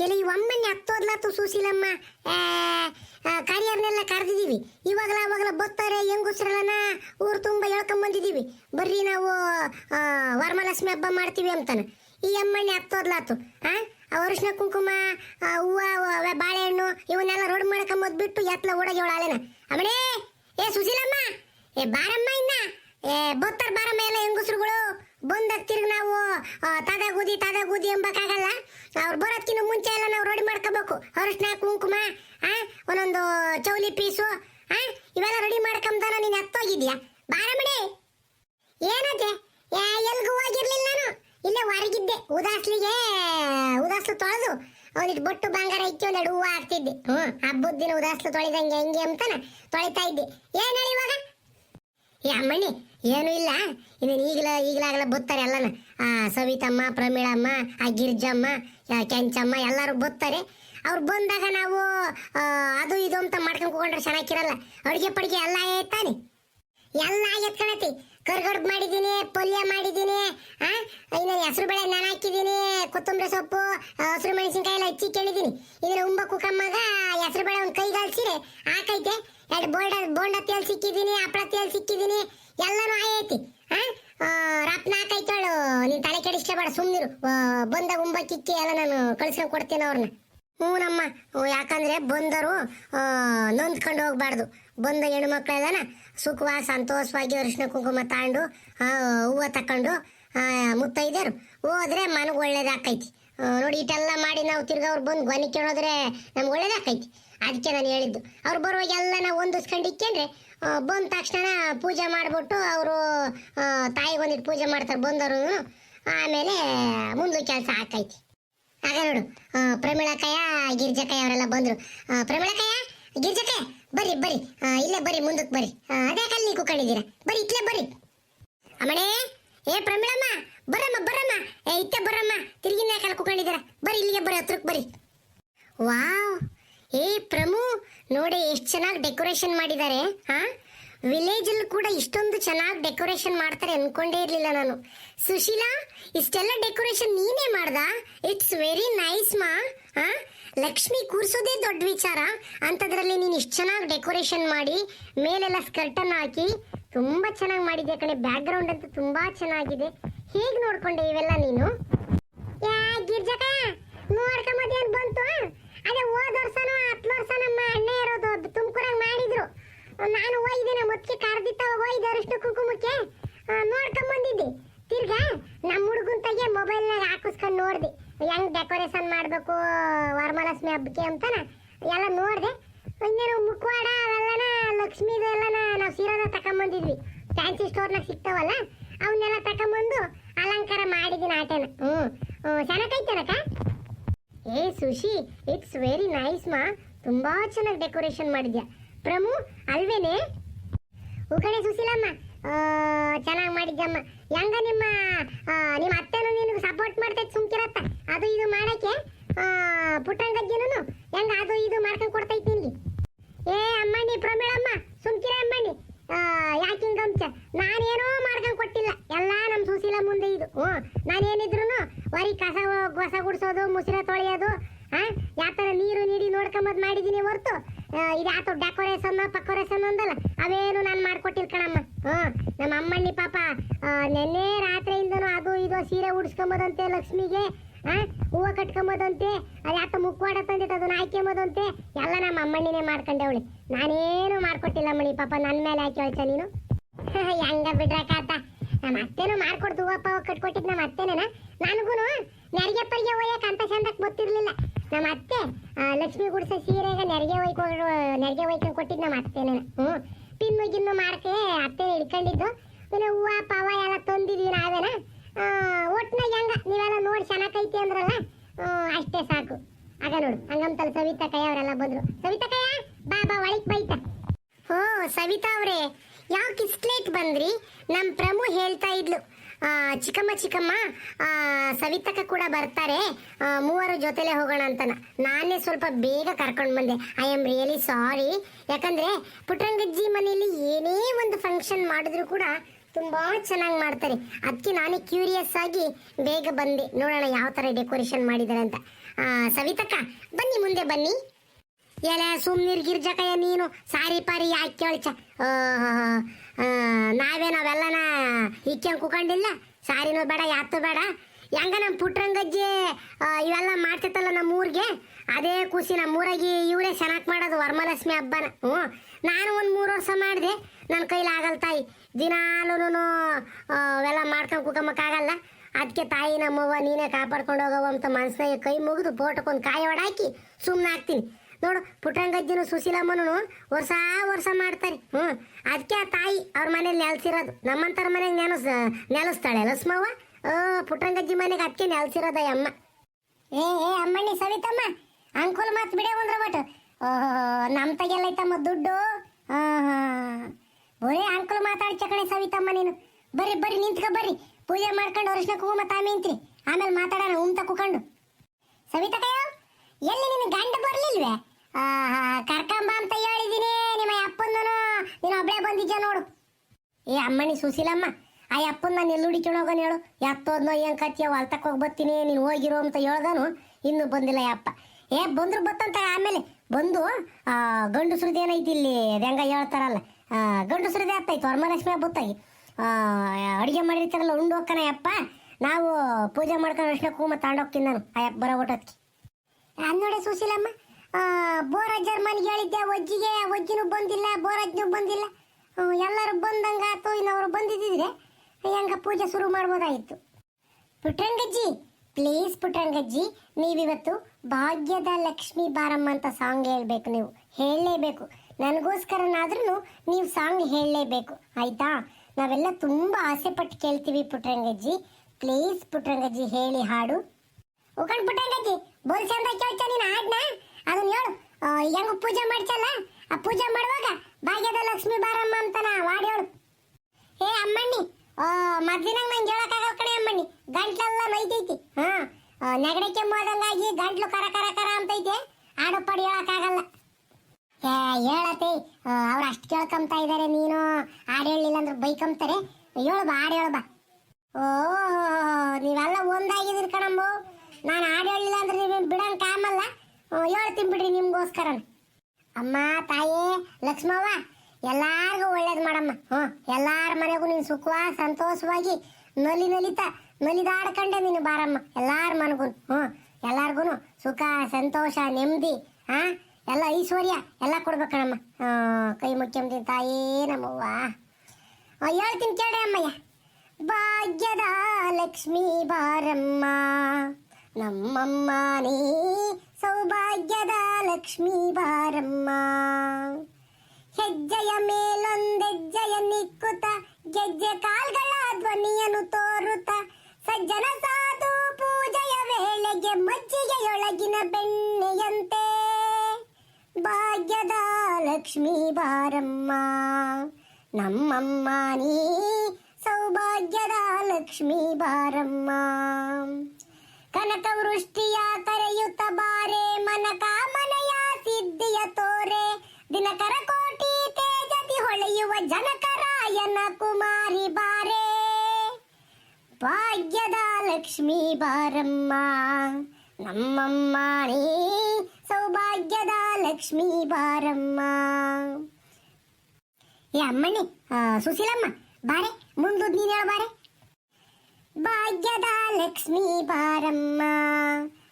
ಕೆಲವು ಒಮ್ಮೆ ಹತ್ತೋದ್ಲಾತು ಸುಶೀಲಮ್ಮ ಕಾರ್ಯರ್ನೆಲ್ಲ ಕರೆದಿದ್ದೀವಿ ಇವಾಗಲ, ಅವಾಗಲ ಬರ್ತಾರೆ ಹೆಂಗುಸ್ರಲ್ಲನ ಊರು ತುಂಬ ಹೇಳ್ಕೊಂಬಂದಿದ್ದೀವಿ ಬರ್ರಿ ನಾವು ವರಮಲಕ್ಷ್ಮಿ ಹಬ್ಬ ಮಾಡ್ತೀವಿ ಅಂತಾನೆ. ಈ ಅಮ್ಮಣ್ಣೆ ಹತ್ತೋದ್ಲಾತು. ಆ ಅರಿಶಿನ ಕುಂಕುಮ ಹೂವು ಬಾಳೆಹಣ್ಣು, ಇವನ್ನೆಲ್ಲ ರೋಡ್ ಮಾಡ್ಕೊಂಬದ್ ಬಿಟ್ಟು ಎತ್ಲ ಓಡೋಗಿ ಅಲೆನ ಅಮ್ಮಣೇ, ಏ ಸುಶೀಲಮ್ಮ ಏ ಬಾರಮ್ಮ ಇನ್ನ. ಏ, ಬತ್ತಾರ ಬಾರಮ್ಮ ಎಲ್ಲ ಹೆಂಗುಸ್ರುಗಳು. ಬಂದಾಗ ತಿರ್ಗಿ ನಾವು ತಾದಾಗೂದಿ ತಾದಾಗೂದಿ, ತದಗೂದಿ ಎಂಬಕ್ಕಾಗಲ್ಲ. ಅವ್ರು ಬರೋದ್ಕಿಂತ ಮುಂಚೆ ಎಲ್ಲ ನಾವು ರೆಡಿ ಮಾಡ್ಕೋಬೇಕು. ಅರಿಶಿನ ಕುಂಕುಮ, ಆ, ಒಂದೊಂದು ಚೌಲಿ ಪೀಸು, ಆ, ಇವೆಲ್ಲ ರೆಡಿ ಮಾಡ್ಕೊಂಬದಾನ ನೀನು ಹತ್ತೋಗಿದ್ಯಾ? ಬಾರಮ್ಮಣೆ ಏನತ್ತೆ? ಎಲ್ಗೂ ಹೋಗಿರ್ಲಿಲ್ಲ ನಾನು. ಇಲ್ಲೇ ಹೊರಗಿದ್ದೆ. ಉದಾಸ್ಲಿಗೆ, ಉದಾಸ್ಲು ತೊಳೆದು, ಅವನಿಗೆ ಬೊಟ್ಟು ಬಂಗಾರ ಇಕ್ಕಿ ಒಂದೆರಡು ಹೂವು ಹಾಕ್ತಿದ್ದೆ. ಹ್ಞೂ ಹಬ್ಬದ ದಿನ ಉದಾಸ್ಲು ತೊಳೆದಂಗೆ, ಹೆಂಗೆ ಅಂತಾನ, ತೊಳಿತಾ ಇದ್ದೆ. ಏನು ಹೇಳಿ ಇವಾಗ? ಏ ಅಮ್ಮಣ್ಣಿ, ಏನು ಇಲ್ಲ. ಇದನ್ನ ಈಗಲ ಈಗಲಾಗಲ ಬತ್ತಾರೆ ಎಲ್ಲನ. ಆ ಸವಿತಮ್ಮ, ಪ್ರಮೀಳಮ್ಮ, ಆ ಗಿರ್ಜಮ್ಮ ಕೆಂಚಮ್ಮ ಎಲ್ಲರೂ ಬತ್ತಾರೆ. ಅವ್ರು ಬಂದಾಗ ನಾವು ಅದು ಇದು ಅಂತ ಮಾಡ್ಕೊಂಡು ಕೂಕೊಂಡ್ರೆ ಚೆನ್ನಾಗಿರಲ್ಲ ಅಡುಗೆ ಪಡಿಗೆ ಎಲ್ಲ ಆಯ್ತಾನೆ ಎಲ್ಲ ಆಗೈತ್ ಕಣತಿ ಕರ್ಗಡ್ಬ್ ಮಾಡಿದ್ದೀನಿ, ಪಲ್ಯ ಮಾಡಿದ್ದೀನಿ ಇನ್ನು ಹೆಸರು ಬೇಳೆ ನಾನು ಹಾಕಿದ್ದೀನಿ, ಕೊತ್ತಂಬರಿ ಸೊಪ್ಪು ಹಸಿರು ಮೆಣಸಿನ್ಕಾಯಿ ಎಲ್ಲ ಹಚ್ಚಿ ಕೇಳಿದ್ದೀನಿ. ಇದನ್ನ ಉಂಬ ಕುಕಮ್ಮಗ ಹೆಸರು ಬೇಳೆ ಒಂದು ಕೈಗಾಲ್ಸಿರೆ ಹಾಕೈತೆ. ಎರಡು ಬೋಂಡ ಬೋಂಡ ತೇಲ್ ಸಿಕ್ಕಿದ್ದೀನಿ, ಹಪ್ಪಳ ತೇಲ್ ಸಿಕ್ಕಿದ್ದೀನಿ. ಎಲ್ಲರೂ ಆಯ್ತಿ ರಪ್ನ ಹಾಕೈತಾಳು ನೀನು ತಲೆ ಕೆಡಿಸ್ಕೋಬೇಡ ಸುಮ್ಮನಿರು ಬಂದಾಗ ಉಂಬ ಕಿಕ್ಕಿ ಎಲ್ಲ ನಾನು ಕಳಿಸ್ಕೊಂಡು ಕೊಡ್ತೀನಿ ಅವ್ರನ್ನ ಹ್ಞೂ ನಮ್ಮ, ಯಾಕಂದ್ರೆ ಬಂದರು ನೊಂದ್ಕೊಂಡು ಹೋಗ್ಬಾರ್ದು. ಬಂದ ಹೆಣ್ಮಕ್ಳೆಲ್ಲನ ಸುಖವಾಗಿ ಸಂತೋಷವಾಗಿ ಅರಿಶಿನ ಕುಂಕುಮ ತಗೊಂಡು ಹೂವು ತಕೊಂಡು ಮುತ್ತೈದೆಯರು ಹೋದ್ರೆ ಮನಗೆ ಒಳ್ಳೇದಾಕೈತಿ. ನೋಡಿ ಇಟ್ಟೆಲ್ಲ ಮಾಡಿ ನಾವು ತಿರ್ಗಿ ಅವ್ರು ಬಂದು ಗೊನಿ ಕೇಳೋದ್ರೆ ನಮ್ಗೆ ಒಳ್ಳೇದಾಕೈತಿ. ಅದಕ್ಕೆ ನಾನು ಹೇಳಿದ್ದು. ಅವ್ರು ಬರುವಾಗ ಎಲ್ಲ ನಾವು ಹೊಂದಿಸ್ಕೊಂಡು ಬಂದ ತಕ್ಷಣ ಪೂಜೆ ಮಾಡಿಬಿಟ್ಟು ಅವರು ತಾಯಿಗೆ ಒಂದಿಟ್ಟು ಪೂಜೆ ಮಾಡ್ತಾರೆ ಬಂದವರು ಆಮೇಲೆ ಮುಂದೆ ಕೆಲಸ ಆಕೈತಿ. ಆಗ ನೋಡು ಆ, ಪ್ರಮೀಳಕ್ಕಯ್ಯ ಗಿರ್ಜಕ್ಕಯ್ಯ ಅವರೆಲ್ಲ ಬಂದರು. ಆ, ಗಿರ್ಜಕ್ಕಯ್ಯ ಬರ್ರಿ ಬರ್ರಿ. ಇಲ್ಲೇ ಬರ್ರಿ, ಮುಂದಕ್ಕೆ ಬರ್ರಿ. ಅದೇ ಕಲ್ಲಿ ಕೂಕೊಂಡಿದ್ದೀರಾ ಬರ್ರಿ ಇಟ್ಲೇ ಬರ್ರಿ. ಅಮ್ಮಣೇ, ಏ ಪ್ರಮಿಳಮ್ಮ, ಬರಮ್ಮ ಬರಮ್ಮ. ಏ, ಇತ್ತೆ ಬರಮ್ಮ. ತಿರುಗಿನ ಕಾಲ ಕೂಕೊಂಡಿದ್ದೀರಾ ಬರ್ರಿ, ಇಲ್ಲಿಗೆ ಬರ್ರಿ, ಹತ್ರಕ್ಕೆ ಬರ್ರಿ. ವಾವ್. ಏ ಪ್ರಮು, ನೋಡಿ, ಎಷ್ಟು ಚೆನ್ನಾಗಿ ಡೆಕೋರೇಷನ್ ಮಾಡಿದ್ದಾರೆ. ಹಾ ವಿಲೇಜ್ ಅಲ್ಲಿ ಕೂಡ ಇಷ್ಟೊಂದು ಚೆನ್ನಾಗಿ ಡೆಕೋರೇಷನ್ ಮಾಡ್ತಾರೆ ಅನ್ಕೊಂಡೇ ಇರ್ಲಿಲ್ಲ ನಾನು. ಸುಶೀಲಾ, ಇಷ್ಟೆಲ್ಲ ಡೆಕೋರೇಷನ್ ನೀನೇ ಮಾಡ್ದ? ಇಟ್ಸ್ ವೆರಿ ನೈಸ್ ಮಾ. ಲಕ್ಷ್ಮಿ ಕೂರಿಸೋದೇ ದೊಡ್ಡ ವಿಚಾರ. ಅಂಥದ್ರಲ್ಲಿ ನೀನು ಇಷ್ಟು ಚೆನ್ನಾಗಿ ಡೆಕೋರೇಷನ್ ಮಾಡಿ, ಮೇಲೆಲ್ಲ ಸ್ಕರ್ಟನ್ನು ಹಾಕಿ, ತುಂಬಾ ಚೆನ್ನಾಗಿ ಮಾಡಿದ್ಯಾ ಕಣೆ. ಬ್ಯಾಕ್ ಗ್ರೌಂಡ್ ಅಂತೂ ತುಂಬಾ ಚೆನ್ನಾಗಿದೆ. ಹೇಗೆ ನೋಡ್ಕೊಂಡೆ ಇವೆಲ್ಲ ನೀನು? ಯಾ, ಗಿರ್ಜಕ ನೋಡ್ಕೊಂಬದೇನ್ ಬಂತು ಅದೇ ಹೋದ ವರ್ಷನೂ ಹತ್ತು ವರ್ಷ ನಮ್ಮ ಅಣ್ಣ ಇರೋದು ತುಮಕೂರಾಗ ಮಾಡಿದ್ರು. ನಾನು ಹೋಗಿದ್ದೇನೆ ಮುಚ್ಚಿ ಕರೆದಿತ್ತವ ಹೋಗಿದ್ದೆ ಅರಿಷ್ಟು ಕುಂಕುಮಕ್ಕೆ. ನೋಡ್ಕೊಂಬಂದಿದ್ದೆ. ತಿರ್ಗಾ, ನಮ್ಮ ಹುಡುಗನ ತಗೆ ಮೊಬೈಲ್ನಾಗ ಹಾಕಿಸ್ಕೊಂಡು ನೋಡ್ದೆ. ಹೆಂಗ್ ಡೆಕೋರೇಷನ್ ಮಾಡಬೇಕು, ವರಮಹಾಲಕ್ಷ್ಮಿ ಹಬ್ಬಕ್ಕೆ ಅಂತನ? ಎಲ್ಲ ನೋಡ್ದೆ. ಇನ್ನೇನು ಮುಖವಾಡ ಅವೆಲ್ಲನ, ಲಕ್ಷ್ಮೀದು ಎಲ್ಲನ ನಾವು ಸೀರೆನ ತಕೊಂಬಂದಿದ್ವಿ. ಫ್ಯಾನ್ಸಿ ಸ್ಟೋರ್ನಾಗ ಸಿಗ್ತಾವಲ್ಲ, ಅವನ್ನೆಲ್ಲ ತಗೊಂಬಂದು ಅಲಂಕಾರ ಮಾಡಿದ್ದೀನಿ ಆಟನ ಹ್ಞೂ. ಚೆನ್ನಾಗೈತನಕ ಏ, ಸುಶಿ ಇಟ್ಸ್ ವೆರಿ ನೈಸ್ ಮಾ. ತುಂಬ ಚೆನ್ನಾಗಿ ಡೆಕೋರೇಷನ್ ಮಾಡಿದ್ಯಾ. ಪ್ರಮು, ಅಲ್ವೇನೆ? ಉಕಣೆ ಕಣೆ ಸುಶೀಲಮ್ಮ. ಚೆನ್ನಾಗಿ ಮಾಡಿದ್ದಮ್ಮ ಹೆಂಗ ನಿಮ್ಮ ನಿಮ್ಮ ಅತ್ತೆನೂ ನಿನಗೆ ಸಪೋರ್ಟ್ ಮಾಡ್ತೈತೆ ಸುಮ್ಕಿರತ್ತ? ಅದು ಇದು ಮಾಡಕ್ಕೆ ಪುಟ್ಟಂಗಜ್ಜಿನೂ ಹೆಂಗ ಅದು ಇದು ಮಾಡ್ಕೊಂಡು ಕೊಡ್ತೈತಿ ನಿನ್ಗೆ? ಏ, ಅಮ್ಮಣ್ಣಿ, ಪ್ರಮೀಳಮ್ಮ, ಸುಮ್ಕಿರ ಅಮ್ಮಣ್ಣಿ. ಯಾಕೆ ಹಿಂಗಂಚ ನಾನೇನೋ ಮಾಡ್ಕೊಂಡು ಕೊಟ್ಟಿಲ್ಲ. ಎಲ್ಲ ನಮ್ಮ ಸುಶೀಲ ಮುಂದೆ ಇದು. ಹ್ಞೂ ನಾನೇನಿದ್ರು ವರಿ ಕಸ ಹೊಸ ಗುಡಿಸೋದು, ಮುಸಿರ ತೊಳೆಯೋದು ಹಾಂ ಯಾವ ಥರ ನೀರು ನೀಡಿ ನೋಡ್ಕೊಂಬದು ಮಾಡಿದ್ದೀನಿ ಹೊರ್ತು. ಇದು ಯಾತ ಡೆಕೋರೇಷನ್ ಪಕೋರೇಷನ್ ಅಂದಲ್ಲ ಅವೇನು ನಾನು ಮಾಡ್ಕೊಟ್ಟಿಲ್ಲ ಕಣಮ್ಮ. ಹ್ಞೂ, ನಮ್ಮ ಅಮ್ಮಣ್ಣಿ ಪಾಪ ನೆನ್ನೆ ರಾತ್ರಿಯಿಂದನೂ ಅದು ಇದು ಸೀರೆ ಉಡ್ಸ್ಕೊಂಬೋದಂತೆ ಲಕ್ಷ್ಮಿಗೆ ಹಾಂ ಹೂವು ಕಟ್ಕೊಂಬೋದಂತೆ, ಅದು ಯಾತ ಮುಖವಾಡ ತಂದಿಟ್ಟು ಅದನ್ನ ಹಾಕ್ಕೊಂಬದಂತೆ ಎಲ್ಲ ನಮ್ಮ ಅಮ್ಮಣ್ಣಿನೇ ಮಾಡ್ಕೊಂಡವಳಿ. ನಾನೇನು ಮಾಡ್ಕೊಟ್ಟಿಲ್ಲ ಮಣಿ ಪಾಪ ನನ್ನ ಮೇಲೆ ಹಾಕಿ ಹೇಳ್ತ ನೀನು? ಹೆಂಗ ಬಿಡ್ರಕಾತ ನಮ್ಮ ಅತ್ತೇನು ಮಾಡ್ಕೊಡ್ತು ಹೂವಪ್ಪ ಅವ ಕಟ್ಕೊಟ್ಟಿದ್ ನಮ್ಮ ಅತ್ತೆನೇನ? ನನಗೂ ನೆರಿಗೆ ಪರಿಗೆ ಅಂತ ಚಂದಕ್ಕೆ ಗೊತ್ತಿರ್ಲಿಲ್ಲ. ನಮ್ಮ ಅತ್ತೆ ಲಕ್ಷ್ಮಿ ಗುಡ್ಸ ಸೀರೆಗೆ ನೆರಿಗೆ ಒಯ್ಕೊಂಡು ನೆರಿಗೆ ಒಯ್ಕೊಂಡು ಕೊಟ್ಟಿದ್ದು ನಮ್ಮ ಅತ್ತೆ ನಾನು. ಹ್ಞೂ. ಪಿನ್ನು ಗಿನ್ನು ಅತ್ತೆ ಹಿಡ್ಕೊಂಡಿದ್ದು. ಇನ್ನು ಹೂವು, ಪವ ಎಲ್ಲ ತಂದಿದ್ವಿ ನಾವೇನ? ಒಟ್ನಾಗ ಹೆಂಗ? ನೀವೆಲ್ಲ ನೋಡಿ ಚೆನ್ನಾಗೈತಿ ಅಂದ್ರಲ್ಲ? ಅಷ್ಟೇ ಸಾಕು. ಆಗ ನೋಡು ಹಂಗಂತಲ್ಲಿ ಸವಿತಾ ಕೈ ಅವರೆಲ್ಲ ಬಂದರು. ಸವಿತಾ ಕೈ ಬಾ ಬಾ, ಒಳಗೆ ಬೈತ. ಓ ಸವಿತಾ ಅವರೇ, ಯಾವ ಕಿಸ್ಲೇಟ್ ಬಂದ್ರಿ? ನಮ್ಮ ಪ್ರಮು ಹೇಳ್ತಾ ಇದ್ಲು. ಚಿಕ್ಕಮ್ಮ ಚಿಕ್ಕಮ್ಮ ಸವಿತಕ್ಕ ಕೂಡ ಬರ್ತಾರೆ. ಮೂವರ ಜೊತೆಲೆ ಹೋಗೋಣ ಅಂತನ. ನಾನೇ ಸ್ವಲ್ಪ ಬೇಗ ಕರ್ಕೊಂಡು ಬಂದೆ. ಐ ಆಮ್ ರಿಯಲಿ ಸಾರಿ ಯಾಕಂದ್ರೆ ಪುಟ್ಟರಂಗಜ್ಜಿ ಮನೆಯಲ್ಲಿ ಏನೇ ಒಂದು ಫಂಕ್ಷನ್ ಮಾಡಿದ್ರು ಕೂಡ ತುಂಬಾ ಚೆನ್ನಾಗಿ ಮಾಡ್ತಾರೆ. ಅದಕ್ಕೆ ನಾನೇ ಕ್ಯೂರಿಯಸ್ ಆಗಿ ಬೇಗ ಬಂದೆ. ನೋಡೋಣ ಯಾವ ತರ ಡೆಕೋರೇಷನ್ ಮಾಡಿದ್ದಾರೆ ಅಂತ. ಸವಿತಕ್ಕ, ಬನ್ನಿ ಮುಂದೆ ಬನ್ನಿ. ಎಲ್ಲ ಸುಮ್ನಿರ್ ಗಿರ್ಜಕಯ್ಯ ನೀನು. ಸಾರಿ ಪಾರಿ ಯಾಕೆ ಕೇಳ್ಚ? ನಾವೇ ನಾವೆಲ್ಲನ ಇಕ್ಕಂಗ್ ಕುಕೊಂಡಿಲ್ಲ? ಸಾರಿನೂ ಬೇಡ ಯಾತು ಬೇಡ. ಹೆಂಗ ನಮ್ಮ ಪುಟ್ರಂಗಜ್ಜಿ ಇವೆಲ್ಲ ಮಾಡ್ತಿತ್ತಲ್ಲ ನಮ್ಮ ಊರಿಗೆ? ಅದೇ ಖುಷಿ ನಮ್ಮ ಊರಾಗಿ ಇವರೇ ಚೆನ್ನಾಗಿ ಮಾಡೋದು ವರಮಹಾಲಕ್ಷ್ಮಿ ಹಬ್ಬನ. ಹ್ಞೂ. ನಾನು ಒಂದು ಮೂರು ವರ್ಷ ಮಾಡಿದೆ. ನನ್ನ ಕೈಲಿ ಆಗಲ್ಲ ತಾಯಿ. ದಿನಾಲೂ ಅವೆಲ್ಲ ಮಾಡ್ಕೊಂಡು ಕುಕಮಕ್ಕಾಗಲ್ಲ. ಅದಕ್ಕೆ ತಾಯಿ ನಮ್ಮವ್ವ ನೀನೇ ಕಾಪಾಡ್ಕೊಂಡು ಹೋಗವ ಅಂತ ಮನಸ್ಸಿನಾಗೆ ಕೈ ಮುಗಿದು ಫೋಟೋಕ್ಕೊಂದು ಕಾಯಿ ಹೊಡಾಕಿ ಸುಮ್ಮನೆ ಹಾಕ್ತೀನಿ ನೋಡು ಪುಟ್ರಂಗಜ್ಜಿನು ಸುಶೀಲಮ್ಮನು ವರ್ಷ ವರ್ಷ ಮಾಡ್ತಾರೆ. ಹ್ಞೂ ಅದಕ್ಕೆ ಆ ತಾಯಿ ಅವ್ರ ಮನೇಲಿ ನೆಲೆಸಿರೋದು. ನಮ್ಮಂತರ ಮನೆಗೆ ನೆನೆಸ್ ನೆಲೆಸ್ತಾಳೆ. ಲಸ್ಮವ್ವ ಓ ಪುಟ್ರಂಗಜ್ಜಿ ಮನೆಗೆ ಅದಕ್ಕೆ ನೆಲೆಸಿರೋದ ಅಮ್ಮ. ಏ ಏ ಅಮ್ಮಣ್ಣಿ ಸವಿತಮ್ಮ ಅಂಕುಲ್ ಮಾತು ಬಿಡೇ ಒಂದ್ರ ಬಟ್ ನಮ್ಮ ತಗೆಲ್ಲ ಐತಮ್ಮ ದುಡ್ಡು. ಆ, ಬರೀ ಅಂಕುಲ್ ಮಾತಾಡಿ ಚಕಣೆ ಸವಿತಮ್ಮ ನೀನು. ಬರ್ರಿ ಬರ್ರಿ ನಿಂತ್ಕೊ ಬರ್ರಿ. ಪೂಜೆ ಮಾಡ್ಕೊಂಡು ಅರಿಶಿನ ಕುಂಕುಮ ತಾಮಿಂತ್ರಿ ಆಮೇಲೆ ಮಾತಾಡೋಣ ಉಂಟ ಕುಕೊಂಡು. ಸವಿತಕಯ್ಯ ಎಲ್ಲಿ ನಿನ್ನ ಗಂಡ ಬರ್ಲಿಲ್ವೇ? ಕರ್ಕಂಬಾ ಅಂತ ಹೇಳಿದೀನಿ ನಿಮ್ಮ ಅಪ್ಪಂದನು. ನೀನು ಒಬ್ಳೆ ಬಂದಿದ್ಯ ನೋಡು. ಏ, ಅಮ್ಮಣಿ ಸುಶೀಲಮ್ಮ, ಆ ಅಪ್ಪನ ನಾನು ಎಲ್ಲಿ ಹುಡಿಕೊಂಡು ಹೋಗೋನು ಹೇಳು. ಎತ್ತೋದ್ನೋ ಏನ್ ಕತ್ತಿಯ ಹೊಲ್ತಕ್ಕೆ ಹೋಗಿ ಬರ್ತೀನಿ, ನೀನು ಹೋಗಿರೋ ಅಂತ ಹೇಳ್ದನು, ಇನ್ನೂ ಬಂದಿಲ್ಲ ಯಪ್ಪ ಏ, ಬಂದ್ರು ಬತ್ತಂತ, ಆಮೇಲೆ ಬಂದು ಗಂಡಸ್ರದ್ದು ಏನೈತಿ ಇಲ್ಲಿ ಹೆಂಗ ಹೇಳ್ತಾರಲ್ಲ ಗಂಡಸ್ರದ್ದೇ ಆತೈತು ವರಮಹಾಲಕ್ಷ್ಮಿ ಆ, ಅಡುಗೆ ಮಾಡಿರ್ತಾರಲ್ಲ, ಉಂಡು ಹೋಗ್ಕನ ಯಪ್ಪ ನಾವು ಪೂಜೆ ಮಾಡ್ಕೊಂಡು ಅಷ್ಟಕ್ಕೂ ಮತ್ತೆ ತಾಂಡೋಗ್ತೀನಿ ನಾನು, ಆ ಯಪ್ಪ ಬರೋ ಊಟಕ್ಕೆ ನಾನು ನೋಡಿ ಸುಶೀಲಮ್ಮ ಬೋರಜ್ಜರ ಮನೆಗೆ ಹೇಳಿದ್ದೆ ಒಜ್ಜಿಗೆ ಒಜ್ಜಿನೂ ಬಂದಿಲ್ಲ, ಬೋರಜ್ಜನೂ ಬಂದಿಲ್ಲ. ಎಲ್ಲರೂ ಬಂದಂಗಾತು ಇನ್ನು ಅವರು ಬಂದಿದ್ದಿದ್ರೆ ಹೆಂಗ ಪೂಜೆ ಶುರು ಮಾಡ್ಬೋದಾಗಿತ್ತು ಪುಟ್ರಂಗಜ್ಜಿ ಪ್ಲೀಸ್ ಪುಟ್ರಂಗಜ್ಜಿ ನೀವಿವತ್ತು ಭಾಗ್ಯದ ಲಕ್ಷ್ಮಿ ಬಾರಮ್ಮ ಅಂತ ಸಾಂಗ್ ಹೇಳ್ಬೇಕು ನೀವು. ಹೇಳಲೇಬೇಕು. ನನಗೋಸ್ಕರನಾದ್ರೂ ನೀವು ಸಾಂಗ್ ಹೇಳಲೇಬೇಕು. ಆಯ್ತಾ? ನಾವೆಲ್ಲ ತುಂಬ ಆಸೆ ಪಟ್ಟು ಕೇಳ್ತೀವಿ ಪುಟ್ರಂಗಜ್ಜಿ ಪ್ಲೀಸ್ ಪುಟ್ರಂಗಜ್ಜಿ ಹೇಳಿ ಹಾಡು. ಉಕಣ್ ಪುಟ್ಟಂಗಜ್ಜಿ ಬೋಲ್ ಅಂತ ಕೇಳ್ತ ನೀನು ಆಡ್ನ? ಅದನ್ನ ಹೇಳು. ಹೆಂಗ ಪೂಜೆ ಮಾಡ್ಸಲ್ಲ ಆ ಪೂಜೆ ಮಾಡುವಾಗ ಭಾಗ್ಯದ ಲಕ್ಷ್ಮಿ ಬಾರಮ್ಮ ಅಂತನ ವಾಡಿ ಹೇಳು. ಏ, ಅಮ್ಮಣ್ಣಿ. ಮೊದ್ಲಿನಂಗ್ ನಂಗೆ ಹೇಳಕ್ಕಾಗಲ್ಲ ಕಣೆ ಅಮ್ಮಣ್ಣಿ. ಗಂಟ್ಲೆಲ್ಲ ನೈತೈತಿ ಹಾ. ನೆಗಡೆ ಕೆಮ್ಮು ಆದಂಗಾಗಿ ಗಂಟ್ಲು ಕರ ಕರ ಕರ ಅಂತೈತೆ. ಆಡು ಪಡಿ ಹೇಳಕ್ಕಾಗಲ್ಲ. ಏ, ಹೇಳತಿ. ಅವ್ರು ಅಷ್ಟು ಕೇಳ್ಕೊಂತ ಇದ್ದಾರೆ ನೀನು. ಹಾಡು ಹೇಳಲಿಲ್ಲ ಅಂದ್ರೆ ಬೈಕಂತಾರೆ ಹೇಳು ಬಾ ಹಾಡು ಹೇಳು ಬಾ. ಓ ನೀವೆಲ್ಲ ಒಂದಾಗಿದ್ದೀರಿ ಕಣಂಬು. ನಾನು ಹಾಡು ಹೇಳಿಲ್ಲ ಅಂದ್ರೆ ನೀವು ಬಿಡಂಗ್ ಕಾಮಲ್ಲ ಹೇಳ್ತೀನಿ ಬಿಡ್ರಿ ನಿಮ್ಗೋಸ್ಕರ ಅಮ್ಮ, ತಾಯಿ, ಲಕ್ಷ್ಮವ್ವ, ಎಲ್ಲಾರ್ಗೂ ಒಳ್ಳೇದು ಮಾಡಮ್ಮ. ಹ್ಞೂ, ಎಲ್ಲಾರ ಮನೆಗೂ ನೀನು ಸುಖವಾಗಿ, ಸಂತೋಷವಾಗಿ ನಲಿ ನಲಿತ, ನಲಿದಾಡ್ಕಂಡೆ ನೀನು ಬಾರಮ್ಮ. ಎಲ್ಲಾರ ಮನೆಗೂ, ಹ್ಞೂ ಎಲ್ಲಾರ್ಗು ಸುಖ, ಸಂತೋಷ, ನೆಮ್ಮದಿ ಹಾ ಎಲ್ಲ ಐಶ್ವರ್ಯ ಎಲ್ಲ ಕೊಡ್ಬೇಕಣಮ್ಮ. ಕೈ ಮುಖ್ಯಮಂತ್ರಿ ತಾಯಿ ನಮ್ಮವ್ವ. ಹೇಳ್ತೀನಿ ಕೇಳಿ ಅಮ್ಮಯ್ಯ. ಭಾಗ್ಯದ ಲಕ್ಷ್ಮೀ ಬಾರಮ್ಮ. ನಮ್ಮಮ್ಮ ನೀ ಸೌಭಾಗ್ಯದ ಲಕ್ಷ್ಮೀ ಬಾರಮ್ಮ. ಹೆಜ್ಜೆಯ ಮೇಲೊಂದೆಜ್ಜೆಯ ನಿಕ್ಕುತ್ತ ಗೆಜ್ಜೆ ಕಾಲ್ಗಳ ಧ್ವನಿಯನ್ನು ತೋರುತ್ತ ಸಜ್ಜನ ಸಾಧು ಪೂಜೆಯ ವೇಳೆಗೆ ಮಜ್ಜಿಗೆಯೊಳಗಿನ ಬೆಣ್ಣೆಯಂತೆ. ಭಾಗ್ಯದ ಲಕ್ಷ್ಮೀ ಬಾರಮ್ಮ, ನಮ್ಮಮ್ಮ ನೀ ಸೌಭಾಗ್ಯದ ಲಕ್ಷ್ಮೀ ಬಾರಮ್ಮ. ಕನಕ ವೃಷ್ಟಿಯ ಕರೆಯುತ್ತ ಬಾರೆ ಮನ ಕಾಮನೆಯ ಸಿದ್ಧಿಯ ತೋರೆ. ದಿನಕರ ಕೋಟಿ ತೇಜತಿ ಹೊಳೆಯುವ ಜನಕರಾಯನ ಕುಮಾರಿ ಬಾರೆ. ಭಾಗ್ಯದ ಲಕ್ಷ್ಮೀ ಬಾರಮ್ಮ, ನಮ್ಮಮ್ಮ ನೀ ಸೌಭಾಗ್ಯದ ಲಕ್ಷ್ಮೀ ಬಾರಮ್ಮ. ಏ ಅಮ್ಮಣ್ಣಿ ಸುಶೀಲಮ್ಮ, ಬಾರೆ, ಮುಂದುದ್ ನೀನ್ ಬಾರೆ. ಭಾಗ್ಯದ ಲಕ್ಷ್ಮೀ ಬಾರಮ್ಮ.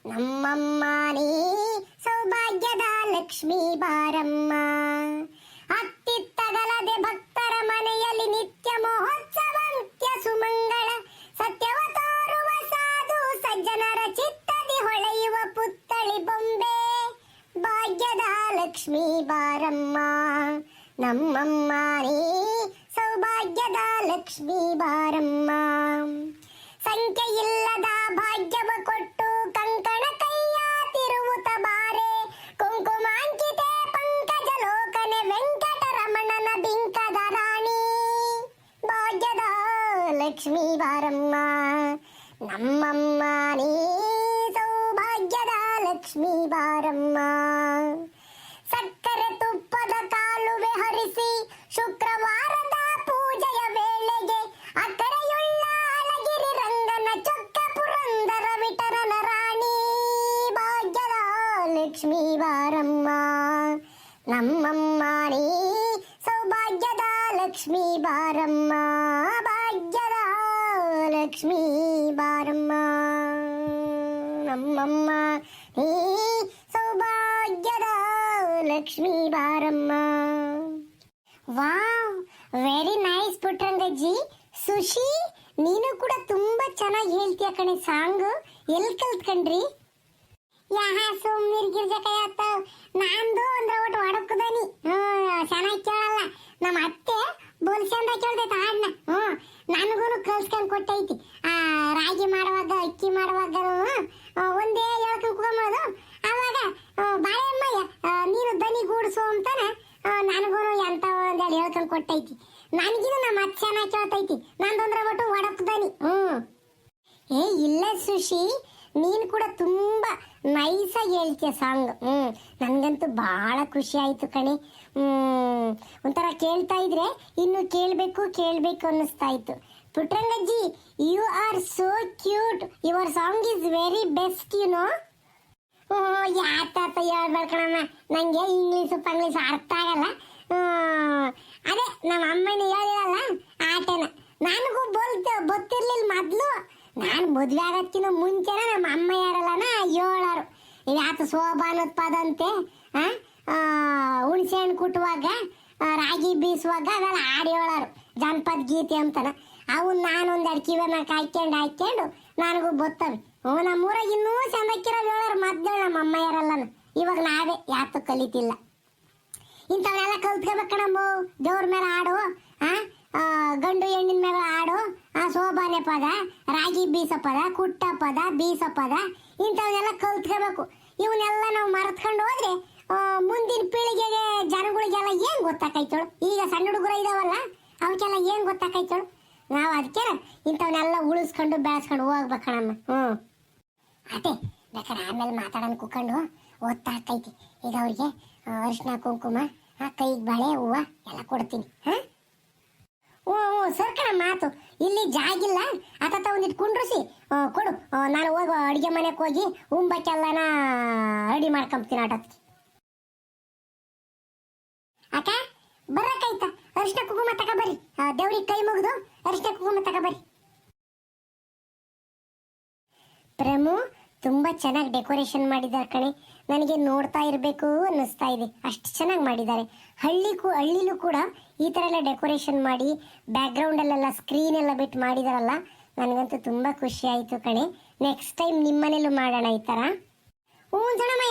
ನಮ್ಮಮ್ಮ ನೀ ಸೌಭಾಗ್ಯದ ಲಕ್ಷ್ಮೀ ಬಾರಮ್ಮ. ಅತ್ತಿತ್ತಗಲದೆ ಭಕ್ತರ ಮನೆಯಲ್ಲಿ ನಿತ್ಯ ಮಹೋತ್ಸವ, ನಿತ್ಯ ಸುಮಂಗಳ. ಸತ್ಯವ ತೋರುವ ಸಾಧು, ಸಜ್ಜನರ ಚಿತ್ತದಿ ಹೊಳೆಯುವ ಪುತ್ತಳಿ ಬೊಂಬೆ. ಭಾಗ್ಯದ ಲಕ್ಷ್ಮೀ ಬಾರಮ್ಮ. ನಮ್ಮಮ್ಮ ನೀ ಸೌಭಾಗ್ಯದ ಲಕ್ಷ್ಮೀ ಬಾರಮ್ಮ. ಸಂಖ್ಯೆ ಇಲ್ಲದ ಭಾಗ್ಯವ ಕೊಟ್ಟು ಕಂಕಣ ಕೈಯ ತಿರುವುತ ಬಾರೆ ಕುಂಕುಮಾಂಕಿತೆ ಪಂಕಜ ಲೋಕನೆ ವೆಂಕಟರಮಣನ ಬಿಂಕದ ರಾಣಿ ಭಾಗ್ಯದ ಲಕ್ಷ್ಮೀ ಬಾರಮ್ಮ ನಮ್ಮಮ್ಮ ನೀ ಸೌಭಾಗ್ಯದ ಲಕ್ಷ್ಮೀ ಬಾರಮ್ಮ ನಮ್ಮಮ್ಮ ನೀ ಸೌಭಾಗ್ಯದ ಲಕ್ಷ್ಮೀ ಬಾರಮ್ಮ. ವಾವ್ ವೆರಿ ನೈಸ್ ಪುಟ್ರಂಗಜ್ಜಿ ಸುಶಿ, ನೀನು ಕೂಡ ತುಂಬಾ ಚೆನ್ನಾಗಿ ಹೇಳ್ತೀಯ ಕಣೆ ಸಾಂಗ್. ಎಲ್ಲಿ ಕಲ್ತ್ಕಂಡ್ರಿ ಯಾಹ ಸುಮ್ಮನಿರ್ ಗಿರ್ಜಕಾಯ ಆತಾವ್ ಅಂದ್ರೆ ಒಟ್ಟು ಹೊಡಕುದನಿ ಹ್ಮ್, ಚೆನ್ನಾಗಿ ಕೇಳಲ್ಲ. ನಮ್ಮ ಅತ್ತೆ ಬೋಲ್ಸಂದ ಚಂದ ಕೇಳ್ತೈತೆ ಹಾಡ್ನ. ಹ್ಮ್ ನನಗೂ ಕಲ್ಸ್ಕೊಂಡು ಕೊಟ್ಟೈತಿ. ಆ, ರಾಗಿ ಮಾಡುವಾಗ, ಅಕ್ಕಿ ಮಾಡುವಾಗ ಒಂದೇ ಹೇಳಕ್ಕೆ ಕುತ್ಕೊಂಬೋದು ಅವಾಗ ಬಾಳೆಮ್ಮಯ್ಯ ಬಾಳೆ ನೀನು ದನಿ ಗೂಡಿಸು ಅಂತಾನೆ ನನಗೂ ಎಂತ ಒಂದೇಳಿ ಹೇಳ್ಕೊಂಡು ಕೊಟ್ಟೈತಿ. ನನಗಿದು ನಮ್ಮ ಅತ್ತೆ ಚೆನ್ನಾಗಿ ಕೇಳ್ತೈತಿ. ನಂದೊಂದ್ರೆ ಒಟ್ಟು ಒಡಕ್ ದನಿ. ಹ್ಞೂ ಏ, ಇಲ್ಲ ಸುಶಿ ನೀನು ಕೂಡ ತುಂಬ ನೈಸಾಗಿ ಹೇಳ್ತೀಯ ಸಾಂಗ್ ಹ್ಞೂ ನನಗಂತೂ ಭಾಳ ಖುಷಿ ಆಯಿತು ಕಣೆ. ಒಂಥರ ಕೇಳ್ತಾ ಇದ್ರೆ ಇನ್ನು ಕೇಳಬೇಕು ಕೇಳಬೇಕು ಅನ್ನಿಸ್ತಾ ಇತ್ತು. ಪುಟ್ರಂಗಜ್ಜಿ you are so cute your song is very best you know oh ಯಾತಾತ ಹೇಳ್ಬೇಡ ಕಣಮ್ಮ. ನನಗೆ ಇಂಗ್ಲೀಷು ಪಂಗ್ಲೀಷ್ ಅರ್ಥ ಆಗಲ್ಲ. ಅದೇ ನಮ್ಮ ಅಮ್ಮನ ಹೇಳಿರಲ್ಲ ಆಟನ. ನನಗೂ ಬೋಲ್ತ ಗೊತ್ತಿರ್ಲಿಲ್ಲ ಮೊದ್ಲು. ನಾನು ಮದ್ವೆ ಆಗೋದ್ಕಿಂತ ಮುಂಚೆನ ನಮ್ಮ ಅಮ್ಮ ಯಾರಲ್ಲನ ಯಾತ ಶೋಭಾ ಅನ್ನೋದ್ ಪದ ಅಂತೆ ಆ, ಹುಣ್ಸೆ ಹಣ್ಣು ಕುಟ್ಟುವಾಗ ರಾಗಿ ಬೀಸುವಾಗ ಅವೆಲ್ಲ ಹಾಡು ಹೇಳೋರು ಜನಪದ ಗೀತೆ ಅಂತಾನ. ಅವು ನಾನೊಂದು ಎರಡು ಕಿವಿ ಮ್ಯಾಕ ಹಾಕ್ಯಂಡು ಹಾಕ್ಯಂಡು ನನಗೂ ಬರ್ತವೆ ಹ್ಞೂ ನಮ್ಮೂರಾಗ ಇನ್ನೂ ಚಂದಕ್ಕಿರೋದು ಹೇಳೋರು ಮದ್ದೇಳು ನಮ್ಮ ಅಮ್ಮ ಯಾರಲ್ಲನ ಇವಾಗ ನಾವೇ ಯಾತು ಕಲಿತಿಲ್ಲ. ಇಂಥವನ್ನೆಲ್ಲ ಕಲ್ತ್ಕೋಬೇಕಣಮ್ಮ ದೇವ್ರ ಮೇಲೆ ಹಾಡು ಗಂಡು ಹೆಣ್ಣಿನ ಮೇಲೆ ಹಾಡು ಸೋಬಾನೆ ಪದ ರಾಗಿ ಬೀಸ ಪದ ಕುಟ್ಟ ಪದ ಬೀಸ ಪದ ಇಂಥವನ್ನೆಲ್ಲ ಕಲ್ತ್ಕೋಬೇಕು. ಇವನ್ನೆಲ್ಲ ನಾವು ಮರೆತ್ಕೊಂಡು ಹೋದ್ರೆ ಮುಂದಿನ ಪೀಳಿಗೆಗೆ ಜನಗಳಿಗೆಲ್ಲ ಏನು ಗೊತ್ತಾಕೈತಳು? ಈಗ ಸಣ್ಣ ಹುಡುಗರು ಇದಾವಲ್ಲ ಅವಕ್ಕೆಲ್ಲ ಏನು ಗೊತ್ತಾಕೈತಳು? ನಾವು ಅದಕ್ಕೆ ಇಂಥವನ್ನೆಲ್ಲ ಉಳಿಸ್ಕೊಂಡು ಬೆಳೆಸ್ಕೊಂಡು ಹೋಗ್ಬೇಕಣಮ್ಮ. ಹ್ಞೂ. ಅದೇ ಬೇಕಾದ್ರೆ ಆಮೇಲೆ ಮಾತಾಡೋಣ ಕೂಕೊಂಡು ಓದ್ತಾ ಆಗ್ತೈತಿ ಈಗ ಅವ್ರಿಗೆ ಅರಿಶಿನ ಕುಂಕುಮ ಆ, ಕೈಗೆ ಬಳೆ ಹೂವು ಎಲ್ಲ ಕೊಡ್ತೀನಿ. ಹಾ? ಹ್ಞೂ ಓ ಸರ್ಕಣ ಮಾತು. ಇಲ್ಲಿ ಜಾಗಿಲ್ಲ. ಆತ ಒಂದಿಟ್ಟು ಕುಂಡ್ರಿಸಿ. ಕೊಡು. ನಾನು ಹೋಗಿ ಅಡುಗೆ ಮನೆಗೆ ಹೋಗಿ ಉಂಬಕ್ಕೆಲ್ಲನ ರೆಡಿ ಮಾಡ್ಕೊಂಬ್ತೀನಿ ಆಟೋತ್ಗೆ. ಅಕ್ಕ ಬರಕಾಯ್ತ ಅರಿಶಿನ ಕುಂಕುಮ ತಗೊಬರ್ರಿ ದೇವ್ರಿಗೆ ಕೈ ಮುಗಿದು ಅರಿಶಿನ ಕುಂಕುಮ ತಗೊಬರ್ರಿ ಪ್ರಮು ತುಂಬಾ ಚೆನ್ನಾಗಿ ಡೆಕೋರೇಷನ್ ಮಾಡಿದ್ದಾರೆ ಕಣೆ. ನನಗೆ ನೋಡ್ತಾ ಇರಬೇಕು ಅನ್ನಿಸ್ತಾ ಇದೆ. ಅಷ್ಟು ಚೆನ್ನಾಗಿ ಮಾಡಿದ್ದಾರೆ. ಹಳ್ಳಿ ಕೂ ಹಳ್ಳಿಲೂ ಕೂಡ ಈ ಥರ ಎಲ್ಲ ಡೆಕೋರೇಷನ್ ಮಾಡಿ ಬ್ಯಾಕ್ಗ್ರೌಂಡಲ್ಲೆಲ್ಲ ಸ್ಕ್ರೀನ್ ಎಲ್ಲ ಬಿಟ್ಟು ಮಾಡಿದಾರಲ್ಲ, ನನಗಂತೂ ತುಂಬ ಖುಷಿ ಆಯಿತು ಕಣೆ. ನೆಕ್ಸ್ಟ್ ಟೈಮ್ ನಿಮ್ಮನೇಲೂ ಮಾಡೋಣ ಈ ಥರ ಹ್ಞೂ ಜಣಮ್ಮ